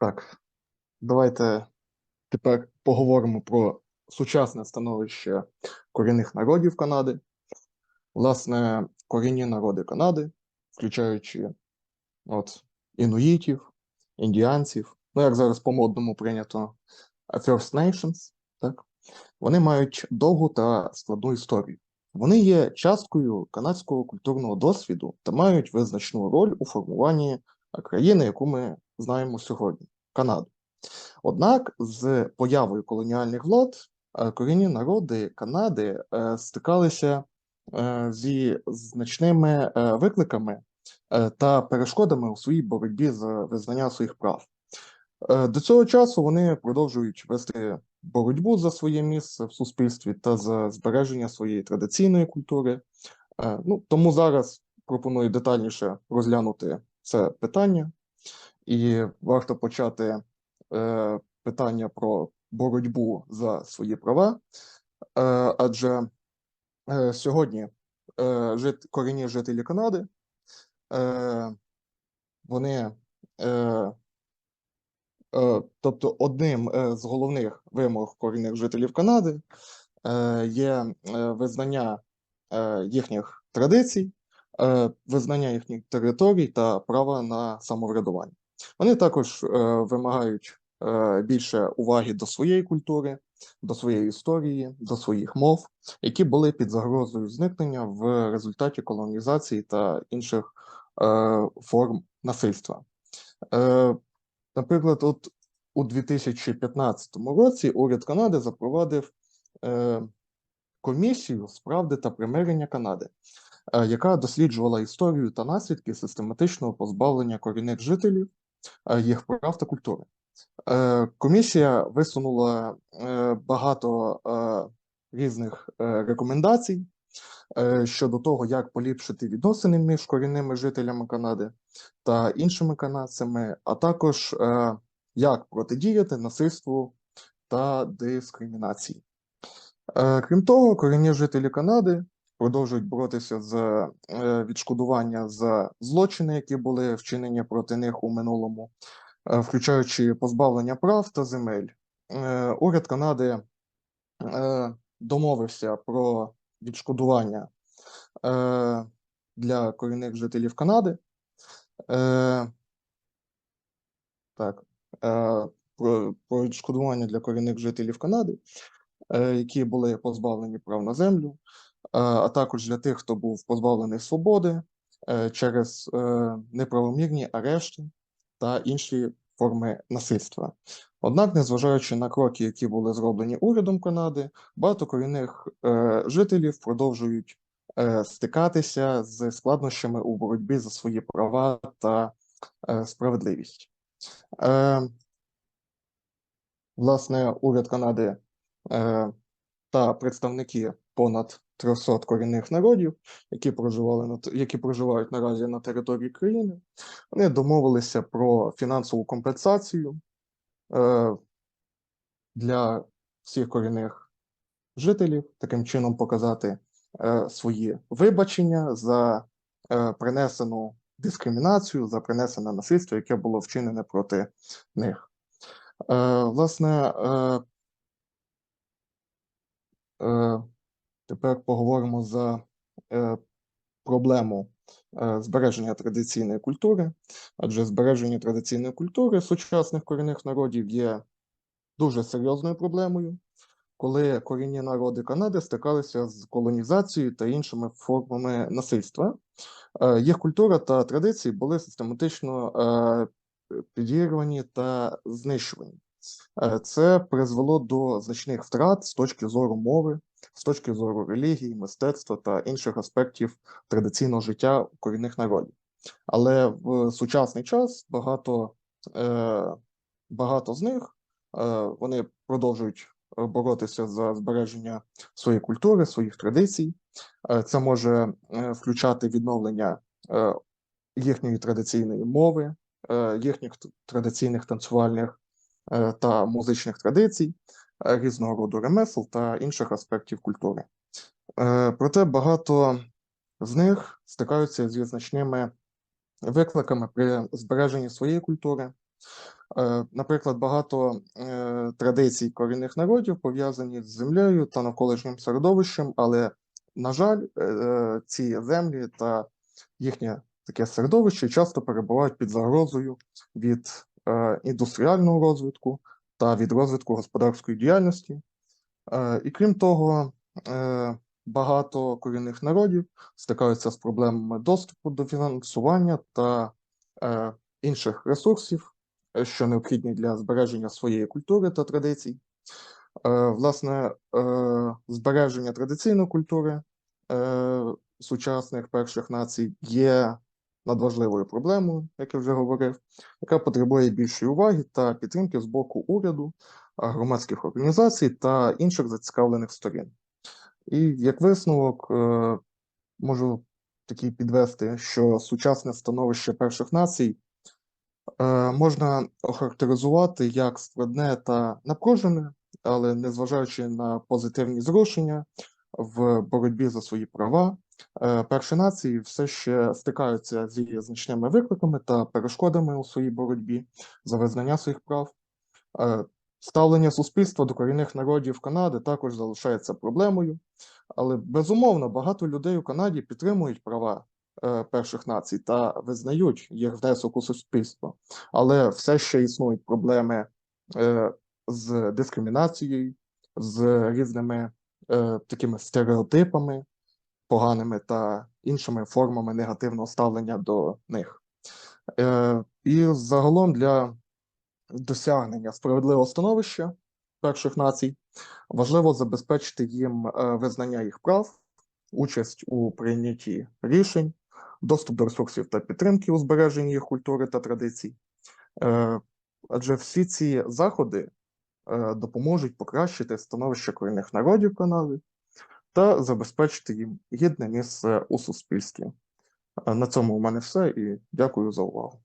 Так, давайте тепер поговоримо про сучасне становище корінних народів Канади. Власне, корінні народи Канади, включаючи от, інуїтів, індіанців, ну як зараз по-модному прийнято First Nations, так? Вони мають довгу та складну історію. Вони є часткою канадського культурного досвіду та мають визначну роль у формуванні країни, яку ми знаємо сьогодні Канаду. Однак з появою колоніальних влад е, корінні народи Канади е, стикалися е, зі значними викликами та перешкодами у своїй боротьбі за визнання своїх прав. До цього часу вони продовжують вести боротьбу за своє місце в суспільстві та за збереження своєї традиційної культури. Ну, тому зараз пропоную детальніше розглянути це питання, і варто почати е, питання про боротьбу за свої права, е, адже е, сьогодні е, жит, корінні жителі Канади, е, вони е, Е, Тобто, одним е, з головних вимог корінних жителів Канади е, є е, визнання е, їхніх традицій, е, визнання їхніх територій та права на самоврядування. Вони також е, вимагають е, більше уваги до своєї культури, до своєї історії, до своїх мов, які були під загрозою зникнення в результаті колонізації та інших е, форм насильства. Наприклад, от у 2015 році уряд Канади запровадив комісію з правди та примирення Канади, яка досліджувала історію та наслідки систематичного позбавлення корінних жителів їх прав та культури. Е, комісія висунула е, багато е, різних е, рекомендацій е, щодо того, як поліпшити відносини між корінними жителями Канади та іншими канадцями, а також е, як протидіяти насильству та дискримінації. Е, Крім того, корінні жителі Канади продовжують боротися за е, відшкодування за злочини, які були вчинені проти них у минулому, е, включаючи позбавлення прав та земель. Е, Уряд Канади домовився про відшкодування для корінних жителів Канади. Так, про, про відшкодування для корінних жителів Канади, які були позбавлені прав на землю, а також для тих, хто був позбавлений свободи е, через е, неправомірні арешти та інші форми насильства. Однак, незважаючи на кроки, які були зроблені урядом Канади, багато корінних е, жителів продовжують е, стикатися з складнощами у боротьбі за свої права та е, справедливість. Е, власне, уряд Канади е, та представники понад 300 корінних народів, які проживали на які проживають наразі на території країни, вони домовилися про фінансову компенсацію е, для всіх корінних жителів, таким чином показати е, свої вибачення за е, принесену дискримінацію, за принесене насильство, яке було вчинене проти них. Е, власне, е, е, тепер поговоримо за е, проблему е, збереження традиційної культури, адже збереження традиційної культури сучасних корінних народів є дуже серйозною проблемою, коли корінні народи Канади стикалися з колонізацією та іншими формами насильства. Е, Їх культура та традиції були систематично підірвані та знищувані. Це призвело до значних втрат з точки зору мови, з точки зору релігії, мистецтва та інших аспектів традиційного життя корінних народів. Але в сучасний час багато, е, багато з них е, вони продовжують е, боротися за збереження своєї культури, своїх традицій. Е, Це може е, включати відновлення їхньої традиційної мови, їхніх традиційних танцювальних та музичних традицій, е, різного роду ремесел та інших аспектів культури. Е, Проте багато з них стикаються зі значними викликами при збереженні своєї культури, Е, Наприклад, багато е, традицій корінних народів пов'язані з землею та навколишнім середовищем, але, на жаль, е, ці землі та їхнє таке середовище часто перебувають під загрозою від е, індустріального розвитку та від розвитку господарської діяльності. Е, І крім того, е, багато корінних народів стикаються з проблемами доступу до фінансування та е, інших ресурсів, е, що необхідні для збереження своєї культури та традицій. Е, Власне, е, збереження традиційної культури е, сучасних перших націй є надважливою проблемою, як я вже говорив, яка потребує більшої уваги та підтримки з боку уряду, громадських організацій та інших зацікавлених сторін. І як висновок, е, можу такий підвести, що сучасне становище перших націй е, можна охарактеризувати як складне та напружене, але незважаючи на позитивні зрушення в боротьбі за свої права, перші нації все ще стикаються зі значними викликами та перешкодами у своїй боротьбі за визнання своїх прав. Е, Ставлення суспільства до корінних народів Канади також залишається проблемою, але безумовно багато людей у Канаді підтримують права е, перших націй та визнають їх внесок у суспільство, але все ще існують проблеми е, з дискримінацією, з різними е, такими стереотипами поганими та іншими формами негативного ставлення до них. Е, і загалом для досягнення справедливого становища перших націй важливо забезпечити їм е, визнання їх прав, участь у прийнятті рішень, доступ до ресурсів та підтримки у збереженні їх культури та традицій. Е, Адже всі ці заходи е, допоможуть покращити становище корінних народів Канади та забезпечити їм гідне місце у суспільстві. Е, На цьому у мене все і дякую за увагу.